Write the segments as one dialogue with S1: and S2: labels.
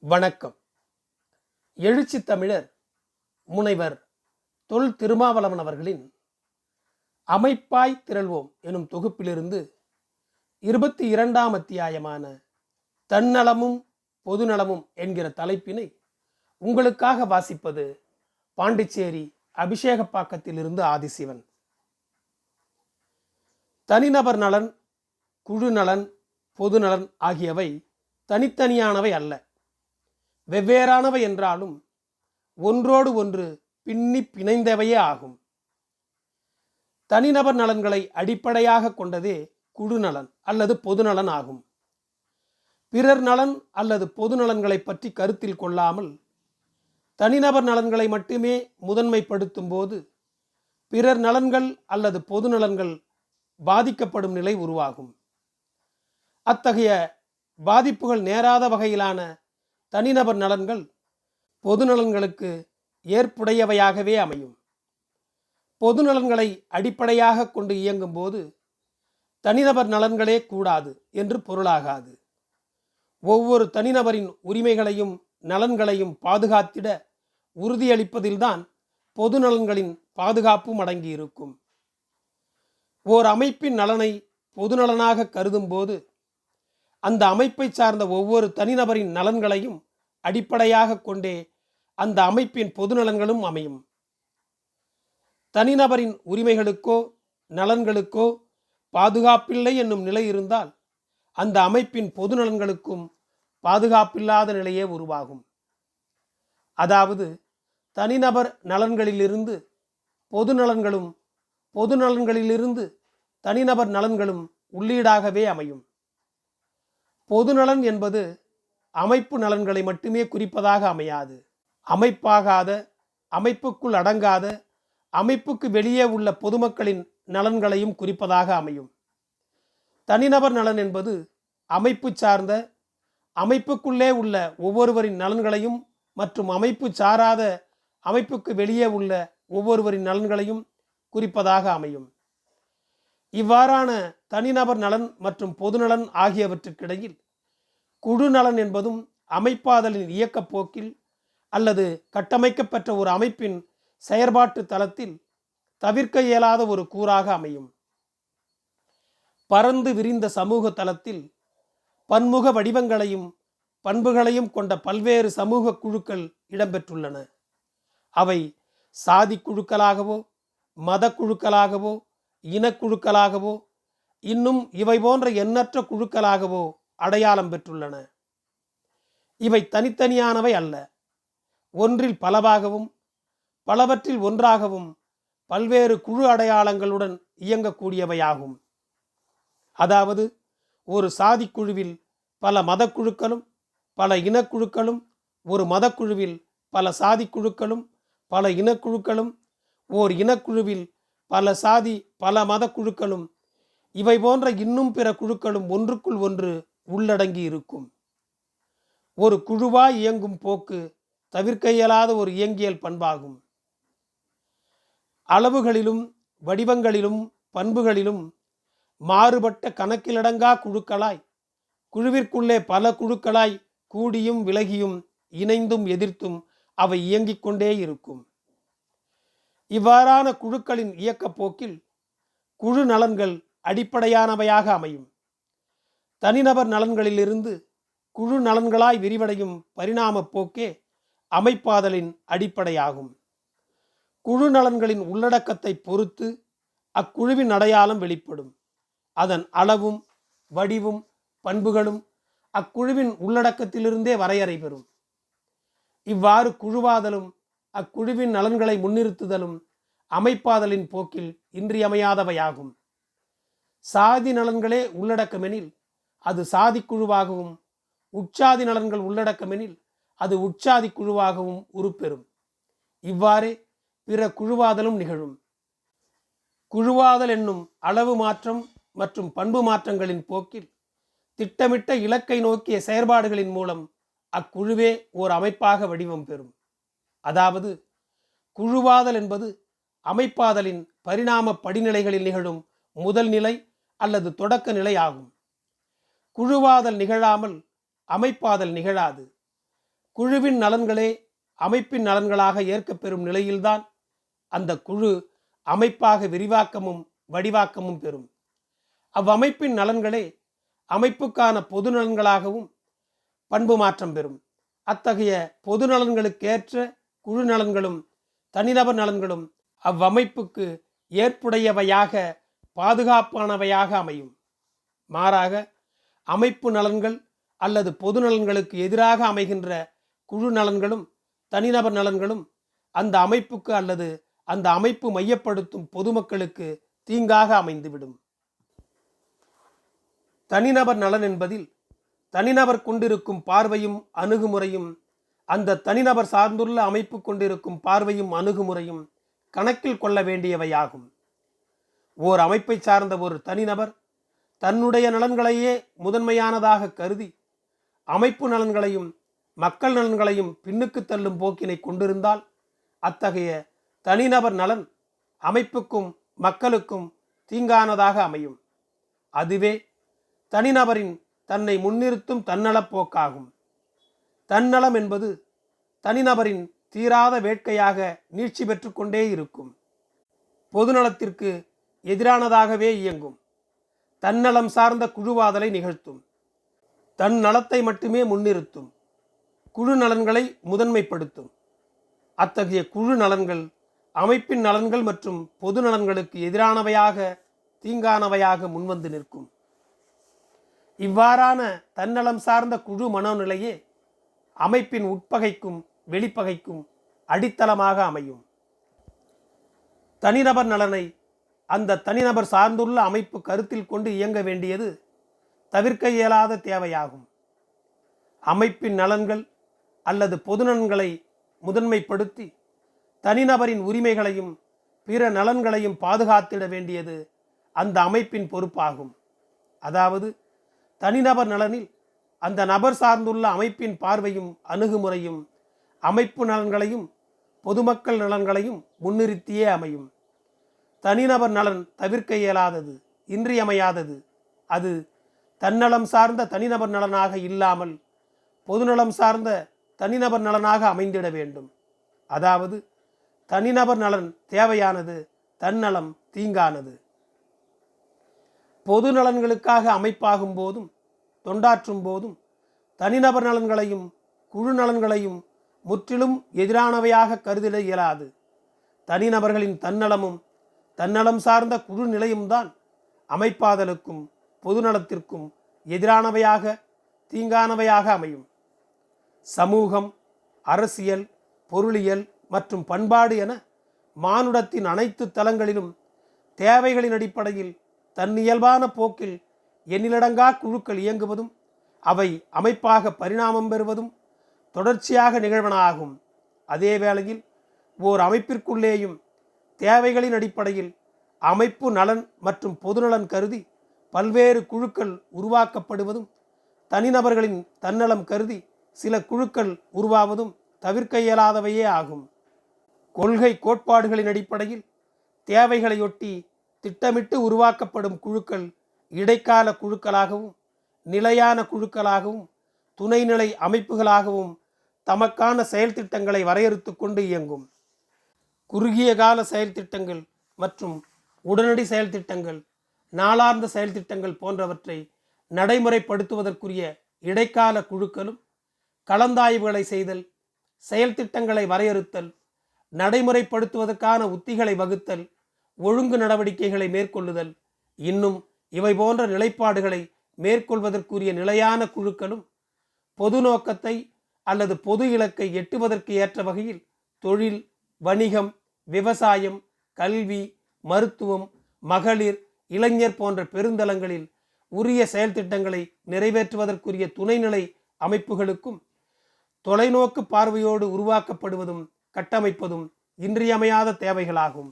S1: வணக்கம். எழுச்சி தமிழர் முனைவர் தொல் திருமாவளவன் அவர்களின் அமைப்பாய் திரள்வோம் எனும் தொகுப்பிலிருந்து இருபத்தி இரண்டாம் அத்தியாயமான தன்னலமும் பொதுநலமும் என்கிற தலைப்பினை உங்களுக்காக வாசிப்பது பாண்டிச்சேரி அபிஷேகப்பாக்கத்திலிருந்து ஆதிசிவன். தனிநபர் நலன் குழு நலன் பொது நலன் ஆகியவை தனித்தனியானவை அல்ல. வெவ்வேறானவை என்றாலும் ஒன்றோடு ஒன்று பின்னி பிணைந்தவையே ஆகும். தனிநபர் நலன்களை அடிப்படையாக கொண்டதே குழு நலன் அல்லது பொது நலன் ஆகும். பிறர் நலன் அல்லது பொது நலன்களை பற்றி கருத்தில் கொள்ளாமல் தனிநபர் நலன்களை மட்டுமே முதன்மைப்படுத்தும் போது பிறர் நலன்கள் அல்லது பொது நலன்கள் பாதிக்கப்படும் நிலை உருவாகும். அத்தகைய பாதிப்புகள் நேராத வகையிலான தனிநபர் நலன்கள் பொது நலன்களுக்கு ஏற்புடையவையாகவே அமையும். பொது நலன்களை அடிப்படையாக கொண்டு இயங்கும் போது தனிநபர் நலன்களே கூடாது என்று பொருளாகாது. ஒவ்வொரு தனிநபரின் உரிமைகளையும் நலன்களையும் பாதுகாத்திட உறுதியளிப்பதில்தான் பொது நலன்களின் பாதுகாப்பும் அடங்கியிருக்கும். ஓர் அமைப்பின் நலனை பொதுநலனாக கருதும் போது அந்த அமைப்பை சார்ந்த ஒவ்வொரு தனிநபரின் நலன்களையும் அடிப்படையாக கொண்டே அந்த அமைப்பின் பொது நலன்களும் அமையும். தனிநபரின் உரிமைகளுக்கோ நலன்களுக்கோ பாதுகாப்பில்லை என்னும் நிலை இருந்தால் அந்த அமைப்பின் பொது நலன்களுக்கும் பாதுகாப்பில்லாத நிலையே உருவாகும். அதாவது தனிநபர் நலன்களிலிருந்து பொது நலன்களும் பொது நலன்களிலிருந்து தனிநபர் நலன்களும் உள்ளீடாகவே அமையும். பொது நலன் என்பது அமைப்பு நலன்களை மட்டுமே குறிப்பதாக அமையாது. அமைப்பாகாத அமைப்புக்குள் அடங்காத அமைப்புக்கு வெளியே உள்ள பொதுமக்களின் நலன்களையும் குறிப்பதாக அமையும். தனிநபர் நலன் என்பது அமைப்பு சார்ந்த அமைப்புக்குள்ளே உள்ள ஒவ்வொருவரின் நலன்களையும் மற்றும் அமைப்பு சாராத அமைப்புக்கு வெளியே உள்ள ஒவ்வொருவரின் நலன்களையும் குறிப்பதாக அமையும். இவ்வாறான தனிநபர் நலன் மற்றும் பொதுநலன் ஆகியவற்றுக்கிடையில் குழு நலன் என்பதும் அமைப்பாதலின் இயக்கப் போக்கில் அல்லது கட்டமைக்கப்பட்ட ஒரு அமைப்பின் செயற்பாட்டு தளத்தில் தவிர்க்க இயலாத ஒரு கூறாக அமையும். பரந்து விரிந்த சமூக தளத்தில் பன்முக வடிவங்களையும் பண்புகளையும் கொண்ட பல்வேறு சமூக குழுக்கள் இடம்பெற்றுள்ளன. அவை சாதி குழுக்களாகவோ மத குழுக்களாகவோ இனக்குழுக்களாகவோ இன்னும் இவை போன்ற எண்ணற்ற குழுக்களாகவோ அடையாளம் பெற்றுள்ளன. இவை தனித்தனியானவை அல்ல. ஒன்றில் பலவாகவும் பலவற்றில் ஒன்றாகவும் பல்வேறு குழு அடையாளங்களுடன் இயங்கக்கூடியவையாகும். அதாவது ஒரு சாதிக்குழுவில் பல மதக்குழுக்களும் பல இனக்குழுக்களும் ஒரு மதக்குழுவில் பல சாதிக்குழுக்களும் பல இனக்குழுக்களும் ஓர் இனக்குழுவில் பல சாதி பல மத குழுக்களும் இவை போன்ற இன்னும் பிற குழுக்களும் ஒன்றுக்குள் ஒன்று உள்ளடங்கி இருக்கும். ஒரு குழுவாய் இயங்கும் போக்கு தவிர்க்க இயலாத ஒரு இயங்கியல் பண்பாகும். அளவுகளிலும் வடிவங்களிலும் பண்புகளிலும் மாறுபட்ட கணக்கிலடங்கா குழுக்களாய் குழுவிற்குள்ளே பல குழுக்களாய் கூடியும் விலகியும் இணைந்தும் எதிர்த்தும் அவை இயங்கிக் கொண்டே இருக்கும். இவ்வாறான குழுக்களின் இயக்கப்போக்கில் குழு நலன்கள் அடிப்படையானவையாக அமையும். தனிநபர் நலன்களிலிருந்து குழு நலன்களாய் விரிவடையும் பரிணாம போக்கே அமைப்பாதலின் அடிப்படையாகும். குழு நலன்களின் உள்ளடக்கத்தை பொறுத்து அக்குழுவின் அடையாளம் வெளிப்படும். அதன் அளவும் வடிவும் பண்புகளும் அக்குழுவின் உள்ளடக்கத்திலிருந்தே வரையறை பெறும். இவ்வாறு குழுவாதலும் அக்குழுவின் நலன்களை முன்னிறுத்துதலும் அமைப்பாதலின் போக்கில் இன்றியமையாதவையாகும். சாதி நலன்களே உள்ளடக்கமெனில் அது சாதி குழுவாகவும் உட்சாதி நலன்கள் உள்ளடக்கமெனில் அது உட்சாதி குழுவாகவும் உருப்பெறும். இவ்வாறே பிற குழுவாதலும் நிகழும். குழுவாதல் என்னும் அளவு மாற்றம் மற்றும் பண்பு மாற்றங்களின் போக்கில் திட்டமிட்ட இலக்கை நோக்கிய செயற்பாடுகளின் மூலம் அக்குழுவே ஓர் அமைப்பாக வடிவம் பெறும். அதாவது குழுவாதல் என்பது அமைப்பாதலின் பரிணாம படிநிலைகளில் நிகழும் முதல் நிலை அல்லது தொடக்க நிலை ஆகும். குழுவாதல் நிகழாமல் அமைப்பாதல் நிகழாது. குழுவின் நலன்களே அமைப்பின் நலன்களாக ஏற்கப்பெறும் நிலையில்தான் அந்த குழு அமைப்பாக விரிவாக்கமும் வடிவாக்கமும் பெறும். அவ்வமைப்பின் நலன்களே அமைப்புக்கான பொது நலன்களாகவும் பண்பு மாற்றம் பெறும். அத்தகைய பொது நலன்களுக்கேற்ற குழு நலன்களும் தனிநபர் நலன்களும் அவ்வமைப்புக்கு ஏற்புடையவையாக பாதுகாப்பானவையாக அமையும். மாறாக அமைப்பு நலன்கள் அல்லது பொது நலன்களுக்கு எதிராக அமைகின்ற குழு நலன்களும் தனிநபர் நலன்களும் அந்த அமைப்புக்கு அல்லது அந்த அமைப்பு மையப்படுத்தும் பொதுமக்களுக்கு தீங்காக அமைந்துவிடும். தனிநபர் நலன் என்பதில் தனிநபர் கொண்டிருக்கும் பார்வையும் அணுகுமுறையும் அந்த தனிநபர் சார்ந்துள்ள அமைப்பு கொண்டிருக்கும் பார்வையும் அணுகுமுறையும் கணக்கில் கொள்ள வேண்டியவையாகும். ஓர் அமைப்பை சார்ந்த ஒரு தனிநபர் தன்னுடைய நலன்களையே முதன்மையானதாக கருதி அமைப்பு நலன்களையும் மக்கள் நலன்களையும் பின்னுக்கு தள்ளும் போக்கினை கொண்டிருந்தால் அத்தகைய தனிநபர் நலன் அமைப்புக்கும் மக்களுக்கும் தீங்கானதாக அமையும். அதுவே தனிநபரின் தன்னை முன்னிறுத்தும் தன்னலப் போக்காகும். தன்னலம் என்பது தனிநபரின் தீராத வேட்கையாக நீட்சி பெற்றுக்கொண்டே இருக்கும். பொதுநலத்திற்கு எதிரானதாகவே இயங்கும். தன்னலம் சார்ந்த குழுவாதலை நிகழ்த்தும். தன் நலத்தை மட்டுமே முன்னிறுத்தும். குழு நலன்களை முதன்மைப்படுத்தும். அத்தகைய குழு நலன்கள் அமைப்பின் நலன்கள் மற்றும் பொது நலன்களுக்கு எதிரானவையாக தீங்கானவையாக முன்வந்து நிற்கும். இவ்வாறான தன்னலம் சார்ந்த குழு மனோநிலையே அமைப்பின் உட்பகைக்கும் வெளிப்பகைக்கும் அடித்தளமாக அமையும். தனிநபர் நலனை அந்த தனிநபர் சார்ந்துள்ள அமைப்பு கருத்தில் கொண்டு இயங்க வேண்டியது தவிர்க்க இயலாத தேவையாகும். அமைப்பின் நலன்கள் அல்லது பொதுநலன்களை முதன்மைப்படுத்தி தனிநபரின் உரிமைகளையும் பிற நலன்களையும் பாதுகாத்திட வேண்டியது அந்த அமைப்பின் பொறுப்பாகும். அதாவது தனிநபர் நலனில் அந்த நபர் சார்ந்துள்ள அமைப்பின் பார்வையும் அணுகுமுறையும் அமைப்பு நலன்களையும் பொதுமக்கள் நலன்களையும் முன்னிறுத்தியே அமையும். தனிநபர் நலன் தவிர்க்க இயலாதது இன்றியமையாதது. அது தன்னலம் சார்ந்த தனிநபர் நலனாக இல்லாமல் பொதுநலம் சார்ந்த தனிநபர் நலனாக அமைந்திட வேண்டும். அதாவது தனிநபர் நலன் தேவையானது தன்னலம் தீங்கானது. பொது நலன்களுக்காக அமைப்பாகும் போதும் தொண்டாற்றும் போதும் தனிநபர் நலன்களையும் குழு நலன்களையும் முற்றிலும் எதிரானவையாக கருதிட இயலாது. தனிநபர்களின் தன்னலமும் தன்னலம் சார்ந்த குழு நிலையும்தான் அமைப்பாதலுக்கும் பொதுநலத்திற்கும் எதிரானவையாக தீங்கானவையாக அமையும். சமூகம் அரசியல் பொருளியல் மற்றும் பண்பாடு என மானுடத்தின் அனைத்து தளங்களிலும் தேவைகளின் அடிப்படையில் தன்னியல்பான போக்கில் எண்ணிலடங்கா குழுக்கள் இயங்குவதும் அவை அமைப்பாக பரிணாமம் பெறுவதும் தொடர்ச்சியாக நிகழ்வனாகும். அதே வேளையில் ஓர் அமைப்பிற்குள்ளேயும் தேவைகளின் அடிப்படையில் அமைப்பு நலன் மற்றும் பொதுநலன் கருதி பல்வேறு குழுக்கள் உருவாக்கப்படுவதும் தனிநபர்களின் தன்னலம் கருதி சில குழுக்கள் உருவாவதும் தவிர்க்க இயலாதவையே ஆகும். கொள்கை கோட்பாடுகளின் அடிப்படையில் தேவைகளையொட்டி திட்டமிட்டு உருவாக்கப்படும் குழுக்கள் இடைக்கால குழுக்களாகவும் நிலையான குழுக்களாகவும் துணைநிலை அமைப்புகளாகவும் தமக்கான செயல் திட்டங்களை வரையறுத்து கொண்டு இயங்கும். குறுகிய கால செயல் திட்டங்கள் மற்றும் உடனடி செயல் திட்டங்கள் நாளார்ந்த செயல் திட்டங்கள் போன்றவற்றை நடைமுறைப்படுத்துவதற்குரிய இடைக்கால குழுக்களும் கலந்தாய்வுகளை செய்தல் செயல் திட்டங்களை வரையறுத்தல் நடைமுறைப்படுத்துவதற்கான உத்திகளை வகுத்தல் ஒழுங்கு நடவடிக்கைகளை மேற்கொள்ளுதல் இன்னும் இவை போன்ற நிலைப்பாடுகளை மேற்கொள்வதற்குரிய நிலையான குழுக்களும் பொது நோக்கத்தை அல்லது பொது இலக்கை எட்டுவதற்கு ஏற்ற வகையில் தொழில் வணிகம் விவசாயம் கல்வி மருத்துவம் மகளிர் இளைஞர் போன்ற பெருந்தளங்களில் உரிய செயல் திட்டங்களை நிறைவேற்றுவதற்குரிய துணைநிலை அமைப்புகளுக்கும் தொலைநோக்கு பார்வையோடு உருவாக்கப்படுவதும் கட்டமைப்பதும் இன்றியமையாத தேவைகளாகும்.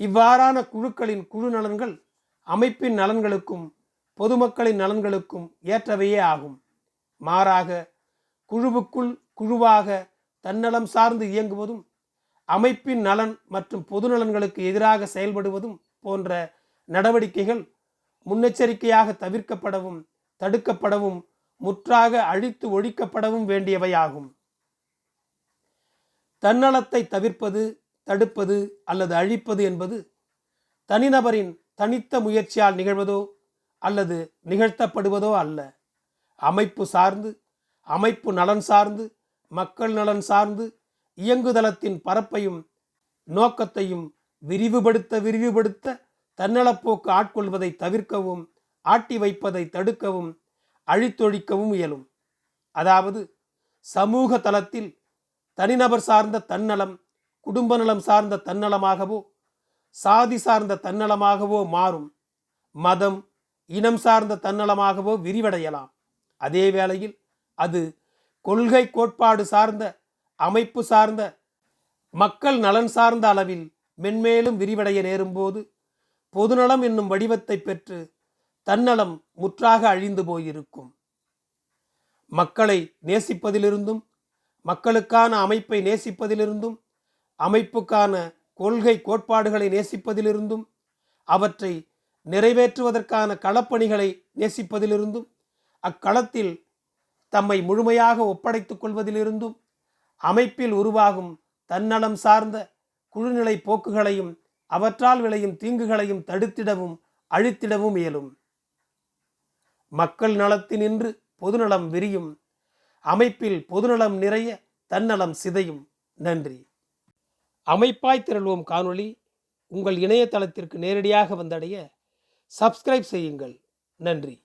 S1: இவ்வாறான குழுக்களின் குழு நலன்கள் அமைப்பின் நலன்களுக்கும் பொதுமக்களின் நலன்களுக்கும் ஏற்றவையே ஆகும். மாறாக குழுவுக்குள் குழுவாக தன்னலம் சார்ந்து இயங்குவதும் அமைப்பின் நலன் மற்றும் பொது நலன்களுக்கு எதிராக செயல்படுவதும் போன்ற நடவடிக்கைகள் முன்னெச்சரிக்கையாக தவிர்க்கப்படவும் தடுக்கப்படவும் முற்றாக அழித்து ஒழிக்கப்படவும் வேண்டியவையாகும். தன்னலத்தை தவிர்ப்பது தடுப்பது அல்லது அழிப்பது என்பது தனிநபரின் தனித்த முயற்சியால் நிகழ்வதோ அல்லது நிகழ்த்தப்படுவதோ அல்ல. அமைப்பு சார்ந்து அமைப்பு நலன் சார்ந்து மக்கள் நலன் சார்ந்து இயங்குதளத்தின் பரப்பையும் நோக்கத்தையும் விரிவுபடுத்த விரிவுபடுத்த தன்னலப்போக்கு ஆட்கொள்வதை தவிர்க்கவும் ஆட்டி வைப்பதை தடுக்கவும் அழித்தொழிக்கவும் இயலும். அதாவது சமூக தளத்தில் தனிநபர் சார்ந்த தன்னலம் குடும்ப நலம் சார்ந்த தன்னலமாகவோ சாதி சார்ந்த தன்னலமாகவோ மாறும். மதம் இனம் சார்ந்த தன்னலமாகவோ விரிவடையலாம். அதே வேளையில் அது கொள்கை கோட்பாடு சார்ந்த அமைப்பு சார்ந்த மக்கள் நலன் சார்ந்த அளவில் மென்மேலும் விரிவடைய நேரும்போது பொதுநலம் என்னும் வடிவத்தை பெற்று தன்னலம் முற்றாக அழிந்து போயிருக்கும். மக்களை நேசிப்பதிலிருந்தும் மக்களுக்கான அமைப்பை நேசிப்பதிலிருந்தும் அமைப்புக்கான கொள்கை கோட்பாடுகளை நேசிப்பதிலிருந்தும் அவற்றை நிறைவேற்றுவதற்கான களப்பணிகளை நேசிப்பதிலிருந்தும் அக்களத்தில் தம்மை முழுமையாக ஒப்படைத்துக் கொள்வதிலிருந்தும் அமைப்பில் உருவாகும் தன்னலம் சார்ந்த குழுநிலை போக்குகளையும் அவற்றால் விளையும் தீங்குகளையும் தடுத்திடவும் அழித்திடவும் இயலும். மக்கள் நலத்தினின்று பொதுநலம் விரியும். அமைப்பில் பொதுநலம் நிறைய தன்னலம் சிதையும். நன்றி. அமைப்பாய் திரள்வோம் காணொளி உங்கள் இணையதளத்திற்கு நேரடியாக வந்தடைய சப்ஸ்கிரைப் செய்யுங்கள். நன்றி.